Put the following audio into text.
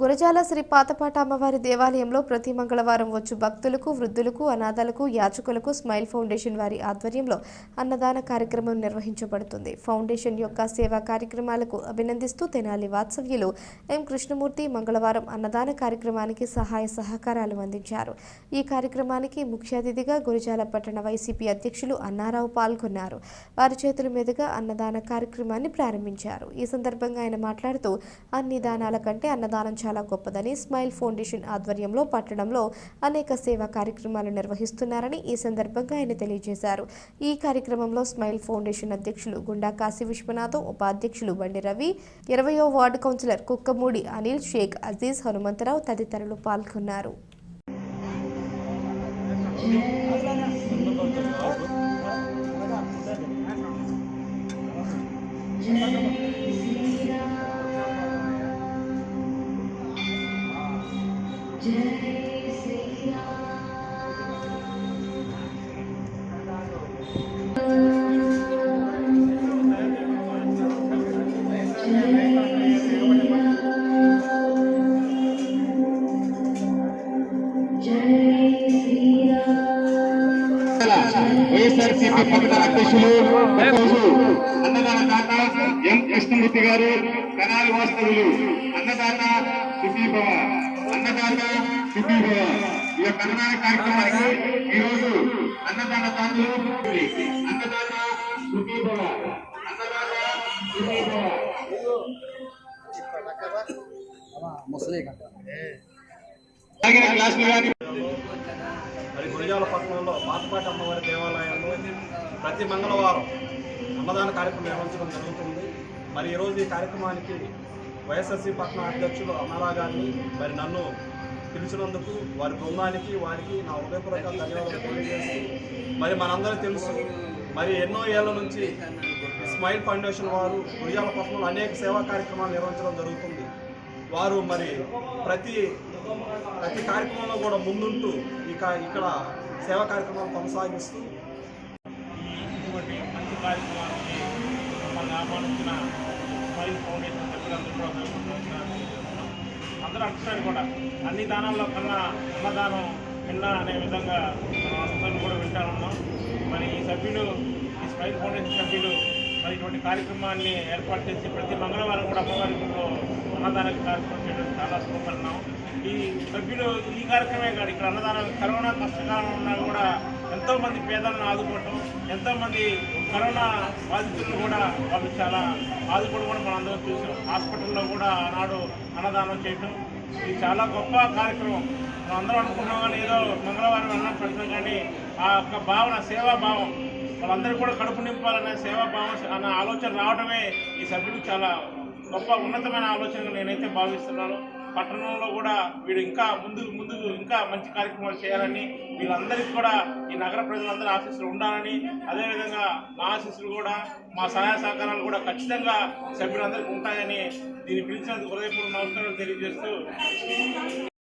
గురజాల శ్రీ పాతపాట అమ్మవారి దేవాలయంలో ప్రతి మంగళవారం వచ్చు భక్తులకు వృద్ధులకు అనాథలకు యాచకులకు స్మైల్ ఫౌండేషన్ వారి ఆధ్వర్యంలో అన్నదాన కార్యక్రమం నిర్వహించబడుతుంది. ఫౌండేషన్ యొక్క సేవా కార్యక్రమాలకు అభినందిస్తూ తెనాలి వాత్సవ్యులు ఎం. కృష్ణమూర్తి మంగళవారం అన్నదాన కార్యక్రమానికి సహాయ సహకారాలు అందించారు. ఈ కార్యక్రమానికి ముఖ్య అతిథిగా గురజాల పట్టణ వైసీపీ అధ్యక్షులు అన్నారావు పాల్గొన్నారు. వారి చేతుల మీదుగా అన్నదాన కార్యక్రమాన్ని ప్రారంభించారు. ఈ సందర్భంగా ఆయన మాట్లాడుతూ అన్ని దానాల కంటే అన్నదానం చాలా గొప్పదని స్మైల్ ఫౌండేషన్ ఆధ్వర్యంలో పట్టణంలో అనేక సేవా కార్యక్రమాలు నిర్వహిస్తున్నారని ఈ సందర్భంగా ఆయన తెలియజేశారు. ఈ కార్యక్రమంలో స్మైల్ ఫౌండేషన్ అధ్యక్షులు గుండా కాశీ విశ్వనాథం ఉపాధ్యక్షులు బండి రవి ఇరవయో వార్డు కౌన్సిలర్ కుక్కమూడి అనిల్ షేక్ అజీజ్ హనుమంతరావు తదితరులు పాల్గొన్నారు. వైఎస్ఆర్సీపీ పట్టణ అధ్యక్షులు ఈరోజు అన్నదాన దాత ఎం కృష్ణమూర్తి గారు కనాలి వాస్తవులు అన్నదాత సుఖీభవ అన్నదాత సుఖీభవ ఈ యొక్క అన్నదాన కార్యక్రమానికి ఈ రోజు అన్నదాన దాతలు అన్నదాత సుఖీభవ అన్నదాత సుఖీభవ మరి గురిజాల పట్టణంలో పాతపాటి అమ్మవారి దేవాలయంలో ప్రతి మంగళవారం అన్నదాన కార్యక్రమం నిర్వహించడం జరుగుతుంది. మరి ఈరోజు ఈ కార్యక్రమానికి వైఎస్ఆర్సీ పట్ల అధ్యక్షులు అమరాగాన్ని గారిని మరి నన్ను పిలిచినందుకు వారి బృందానికి వారికి నా హృదయపూర్వక ధన్యవాదాలు తెలియజేస్తూ మరి మనందరూ తెలుసు మరి ఎన్నో ఏళ్ళ నుంచి స్మైల్ ఫౌండేషన్ వారు గురిజాల పట్టణంలో అనేక సేవా కార్యక్రమాలు నిర్వహించడం జరుగుతుంది. వారు మరి ప్రతి ప్రతి కార్యక్రమంలో కూడా ముందుంటూ ఇక ఇక్కడ సేవా కార్యక్రమాలు కొనసాగిస్తూ ఇటువంటి మంచి కార్యక్రమానికి మమ్మల్ని ఆహ్వానించిన స్మైల్ ఫౌండేషన్ సభ్యులందరూ కూడా అందరూ అంటున్నారు కూడా. అన్ని దానాల్లో కన్నా అన్నదానం నిన్న అనే విధంగా మనం అందరం కూడా వింటా ఉన్నాం. మరి ఈ సభ్యులు ఈ స్మైల్ ఫౌండేషన్ సభ్యులు మరి ఇటువంటి కార్యక్రమాన్ని ఏర్పాటు చేసి ప్రతి మంగళవారం కూడా అమ్మవారి అన్నదాన కార్యక్రమం చేయడం చాలా శుభపరిణామం. ఈ సభ్యులు ఈ కార్యక్రమే కాదు ఇక్కడ అన్నదానం కరోనా కష్టకాలం ఉన్నా కూడా ఎంతో మంది పేదలను ఆదుకోవటం ఎంతో మంది కరోనా బాధితులను కూడా వాళ్ళు చాలా ఆదుకోవడం కూడా మనం అందరం చూసాం. హాస్పిటల్లో కూడా ఆనాడు అన్నదానం చేయటం ఇది చాలా గొప్ప కార్యక్రమం. మనం అందరం అనుకుంటున్నాం కానీ ఏదో మంగళవారం అన్నం పెడతాం కానీ ఆ యొక్క భావన సేవా భావం వాళ్ళందరూ కూడా కడుపు నింపాలనే సేవా భావం అన్న ఆలోచన రావడమే ఈ సభ్యుడు చాలా గొప్ప ఉన్నతమైన ఆలోచనగా నేనైతే భావిస్తున్నాను. పట్టణంలో కూడా వీడు ఇంకా ముందుకు ముందుకు ఇంకా మంచి కార్యక్రమాలు చేయాలని వీళ్ళందరికీ కూడా ఈ నగర ప్రజలందరూ ఆశీస్సులు ఉండాలని అదేవిధంగా మా ఆశీస్సులు కూడా మా సహాయ సహకారాలు కూడా ఖచ్చితంగా సభ్యులందరికీ ఉంటాయని దీన్ని పిలిచినందుకు హృదయపూర్వక నమస్కారాలు తెలియజేస్తూ